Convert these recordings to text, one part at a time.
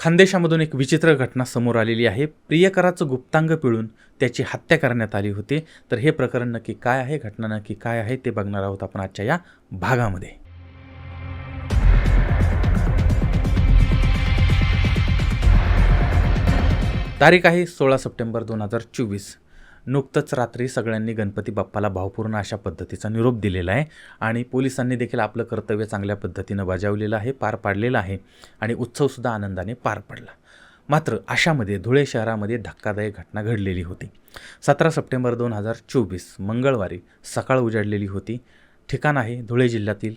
खानदेशामधून एक विचित्र घटना समोर आलेली आहे. प्रियकराचं गुप्तांग पिळून त्याची हत्या करण्यात आली होती. तर हे प्रकरण नक्की काय आहे? घटना नक्की काय आहे? ते बघणार आहोत आपण आजच्या या भागामध्ये. तारीख आहे सोळा सप्टेंबर दोन हजार चोवीस. नुकतंच रात्री सगळ्यांनी गणपती बाप्पाला भावपूर्ण अशा पद्धतीचा निरोप दिलेला आहे आणि पोलिसांनी देखील आपलं कर्तव्य चांगल्या पद्धतीनं बजावलेलं आहे पार पाडलेलं आहे आणि उत्सवसुद्धा आनंदाने पार पडला. मात्र अशामध्ये धुळे शहरामध्ये धक्कादायक घटना घडलेली होती. सतरा सप्टेंबर दोन हजार चोवीस मंगळवारी सकाळ उजाडलेली होती. ठिकाण आहे धुळे जिल्ह्यातील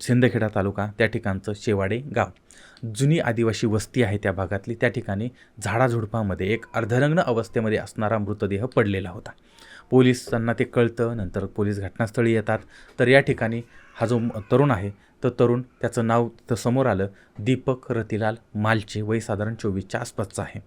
सिंदखेडा तालुका त्या ठिकाणचं शेवाडे गाव. जुनी आदिवासी वस्ती आहे त्या भागातली. त्या ठिकाणी झाडाझुडपामध्ये एक अर्धरंग्न अवस्थेमध्ये असणारा मृतदेह पडलेला होता. पोलिसांना ते कळतं नंतर पोलीस घटनास्थळी येतात. तर या ठिकाणी हा जो तरुण आहे तर तरुण त्याचं नाव तर समोर आलं दीपक रतिलाल मालचे वय साधारण चोवीसच्या आसपासचं आहे.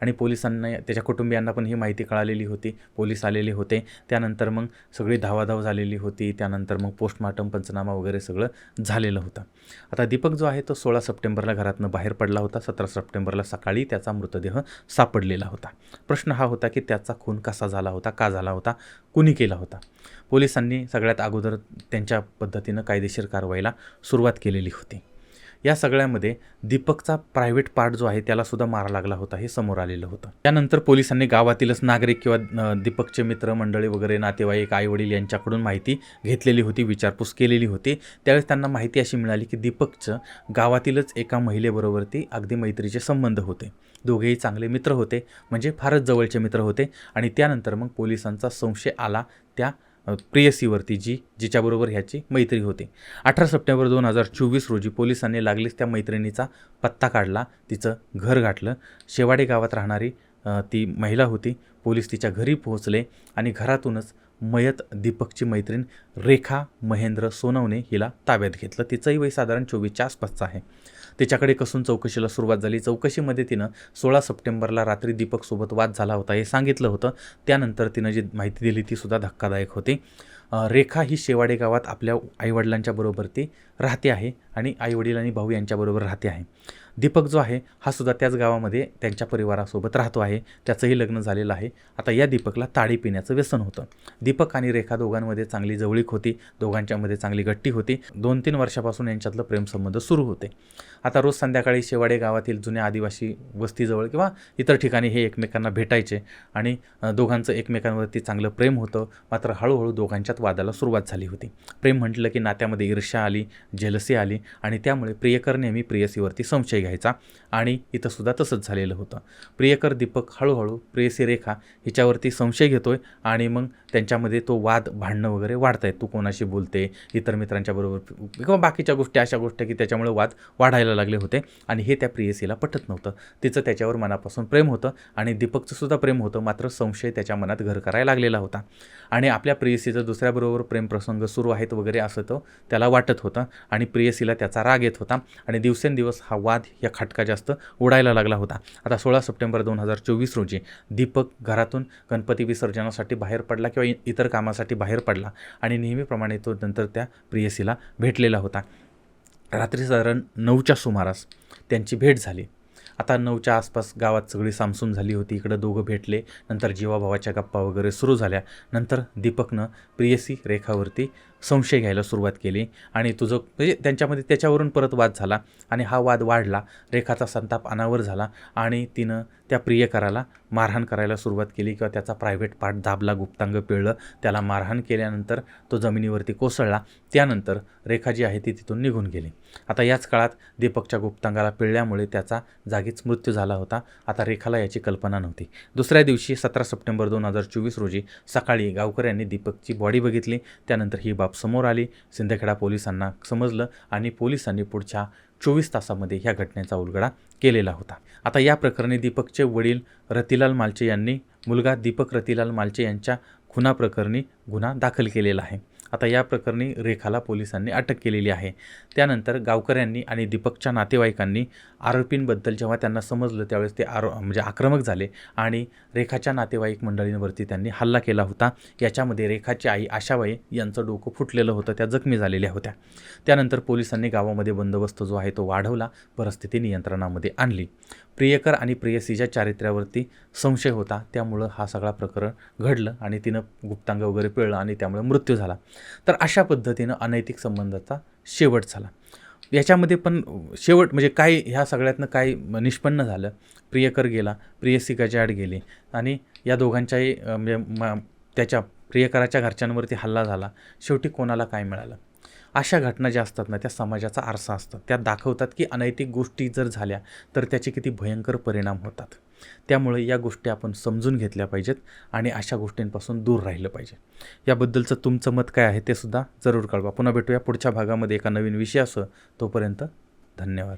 आणि पोलिसांना त्याच्या कुटुंबियांना पण ही माहिती कळालेली होती. पोलीस आलेले होते. त्यानंतर मग सगळी धावाधाव झालेली होती. त्यानंतर मग पोस्टमार्टम पंचनामा वगैरे सगळं झालेलं होतं. आता दीपक जो आहे तो सोळा सप्टेंबरला घरातनं बाहेर पडला होता. सतरा सप्टेंबरला सकाळी त्याचा मृतदेह सापडलेला होता. प्रश्न हा होता की त्याचा खून कसा झाला होता का झाला होता कुणी केला होता? पोलिसांनी सगळ्यात अगोदर त्यांच्या पद्धतीनं कायदेशीर कारवाईला सुरुवात केलेली होती. या सगळ्यामध्ये दीपकचा प्रायव्हेट पार्ट जो आहे त्यालासुद्धा मारा लागला होता हे समोर आलेलं होतं. त्यानंतर पोलिसांनी गावातीलच नागरिक किंवा दीपकचे मित्र मंडळी वगैरे नातेवाईक आईवडील यांच्याकडून माहिती घेतलेली होती विचारपूस केलेली होती. त्यावेळेस त्यांना माहिती अशी मिळाली की दीपकचं गावातीलच एका महिलेबरोबर ती अगदी मैत्रीचे संबंध होते. दोघेही चांगले मित्र होते म्हणजे फारच जवळचे मित्र होते आणि त्यानंतर मग पोलिसांचा संशय आला त्या प्रेयसीवरती जी जिच्याबरोबर ह्याची मैत्री होती. अठरा सप्टेंबर दोन हजार चोवीस रोजी पोलिसांनी लागलीच त्या मैत्रिणीचा पत्ता काढला तिचं घर गाठलं. शेवाडे गावात राहणारी ती महिला होती. पोलीस तिच्या घरी पोहोचले आणि घरातूनच मयत दीपकची मैत्रीण रेखा महेंद्र सोनवणे हिला ताब्यात घेतलं. तिचंही वय साधारण चोवीसच्या आसपासचं आहे. तिच्याकडे कसून चौकशीला सुरुवात झाली. चौकशीमध्ये तिनं सोळा सप्टेंबरला रात्री दीपकसोबत वाद झाला होता हे सांगितलं होतं. त्यानंतर तिनं जी माहिती दिली ती सुद्धा धक्कादायक होती. रेखा ही शेवाडे गावात आपल्या आईवडिलांच्या बरोबर ती राहते आहे आणि आईवडील आणि भाऊ यांच्याबरोबर राहते आहे. दीपक जो आहे हा सुद्धा त्याच गावामध्ये त्यांच्या परिवारासोबत राहतो आहे. त्याचंही लग्न झालेलं आहे. आता या दीपकला ताडी पिण्याचं व्यसन होतं. दीपक आणि रेखा दोघांमध्ये चांगली जवळीक होती. दोघांच्यामध्ये चांगली गट्टी होती. दोन तीन वर्षापासून यांच्यातलं प्रेमसंबंध सुरू होते. आता रोज संध्याकाळी शेवाडे गावातील जुन्या आदिवासी वस्तीजवळ किंवा इतर ठिकाणी हे एकमेकांना भेटायचे आणि दोघांचं एकमेकांवरती चांगलं प्रेम होतं. मात्र हळूहळू दोघांच्यात वादाला सुरुवात झाली होती. प्रेम म्हटलं की नात्यामध्ये ईर्ष्या आली जेलसी आली आणि त्यामुळे प्रियकर नेहमी प्रेयसीवरती संशय घ्यायचा आणि इथंसुद्धा तसंच झालेलं होतं. प्रियकर दीपक हळूहळू प्रेयसी रेखा हिच्यावरती संशय घेतोय आणि मग त्यांच्यामध्ये तो वाद भांडणं वगैरे वाढत आहेत तू कोणाशी बोलते? इतर मित्रांच्याबरोबर किंवा बाकीच्या गोष्टी अशा गोष्टी की त्याच्यामुळे वाद वाढायला लागले होते आणि हे त्या प्रेयसीला पटत नव्हतं. तिचं त्याच्यावर मनापासून प्रेम होतं आणि दीपकचं सुद्धा प्रेम होतं मात्र संशय त्याच्या मनात घर करायला लागलेला होता. आणि आपल्या प्रेयसीचं दुसऱ्याबरोबर प्रेमप्रसंग सुरू आहेत वगैरे असं तो त्याला वाटत होतं. आणि प्रेयसीला त्याचा राग येत होता. आणि दिवसेंदिवस हा वाद या खाटका जास्त उडायला लागला होता. आता सोळा सप्टेंबर दोन हजार चोवीस रोजी दीपक घरातून गणपती विसर्जनासाठी बाहेर पडला किंवा इतर कामासाठी बाहेर पडला. आणि नेहमीप्रमाणे तो नंतर त्या प्रेयसीला भेटलेला होता. रात्री साधारण नऊच्या सुमारास त्यांची भेट झाली. आता नऊच्या आसपास गावात सगळी सामसूम झाली होती. इकडं दोघं भेटले. नंतर जीवाभावाच्या गप्पा वगैरे सुरू झाल्या. नंतर दीपकनं प्रियसी रेखावरती संशय घ्यायला सुरुवात केली आणि तुझं म्हणजे त्यांच्यामध्ये त्याच्यावरून परत वाद झाला आणि हा वाद वाढला. रेखाचा संताप अनावर झाला आणि तिनं त्या प्रियकराला मारहाण करायला सुरुवात केली किंवा त्याचा प्रायव्हेट पार्ट दाबला गुप्तांग पिळलं. त्याला मारहाण केल्यानंतर तो जमिनीवरती कोसळला. त्यानंतर रेखा जी आहे ती तिथून निघून गेली. आता याच काळात दीपकच्या गुप्तांगाला पिळल्यामुळे त्याचा जागीच मृत्यू झाला होता. आता रेखाला याची कल्पना नव्हती. दुसऱ्या दिवशी सतरा सप्टेंबर दोन हजार चोवीस रोजी सकाळी गावकऱ्यांनी दीपकची बॉडी बघितली. त्यानंतर ही बाब समोर आली. सिंदखेडा पोलिसांना समजलं आणि पोलिसांनी पुढच्या चोवीस तासामध्ये ह्या घटनेचा उलगडा केलेला होता. आता या प्रकरणी दीपकचे वडील रतिलाल मालचे यांनी मुलगा दीपक रतिलाल मालचे यांच्या खुनाप्रकरणी गुन्हा दाखल केलेला आहे. आता या प्रकरणी रेखाला पोलिसांनी अटक केलेली आहे. त्यानंतर गावकऱ्यांनी आणि दीपकच्या नातेवाईकांनी आरोपींबद्दल जेव्हा त्यांना समजलं त्यावेळेस ते आरो म्हणजे आक्रमक झाले आणि रेखाच्या नातेवाईक मंडळींवरती त्यांनी हल्ला केला होता. याच्यामध्ये रेखाची आई आशाबाई यांचं डोकं फुटलेलं होतं त्या जखमी झालेल्या होत्या. त्यानंतर पोलिसांनी गावामध्ये बंदोबस्त जो आहे तो वाढवला परिस्थिती नियंत्रणामध्ये आणली. प्रियकर आणि प्रेयसीच्या चारित्र्यावरती संशय होता. त्यामुळं हा सगळा प्रकरण घडलं आणि तिनं गुप्तांग वगैरे पिळलं आणि त्यामुळे मृत्यू झाला. तर अशा पद्धतीनं अनैतिक संबंधाचा शेवट झाला. याच्यामध्ये पण शेवट म्हणजे काय ह्या सगळ्यातनं काय निष्पन्न झालं. प्रियकर गेला प्रियसी आड गेली आणि या दोघांच्याही म्हणजे त्याच्या प्रियकराच्या घरच्यांवरती हल्ला झाला. शेवटी कोणाला काय मिळालं? अशा घटना ज्या असतात ना त्या समाजाचा आरसा असतात. त्या दाखवतात की अनैतिक गोष्टी जर झाल्या तर त्याचे किती भयंकर परिणाम होतात. त्यामुळे या गोष्टी आपण समजून घेतल्या पाहिजेत आणि अशा गोष्टींपासून दूर राहिलं पाहिजे. याबद्दलचं तुमचं मत काय आहे ते सुद्धा जरूर कळवा. पुन्हा भेटूया पुढच्या भागामध्ये एका नवीन विषयासह. तोपर्यंत धन्यवाद.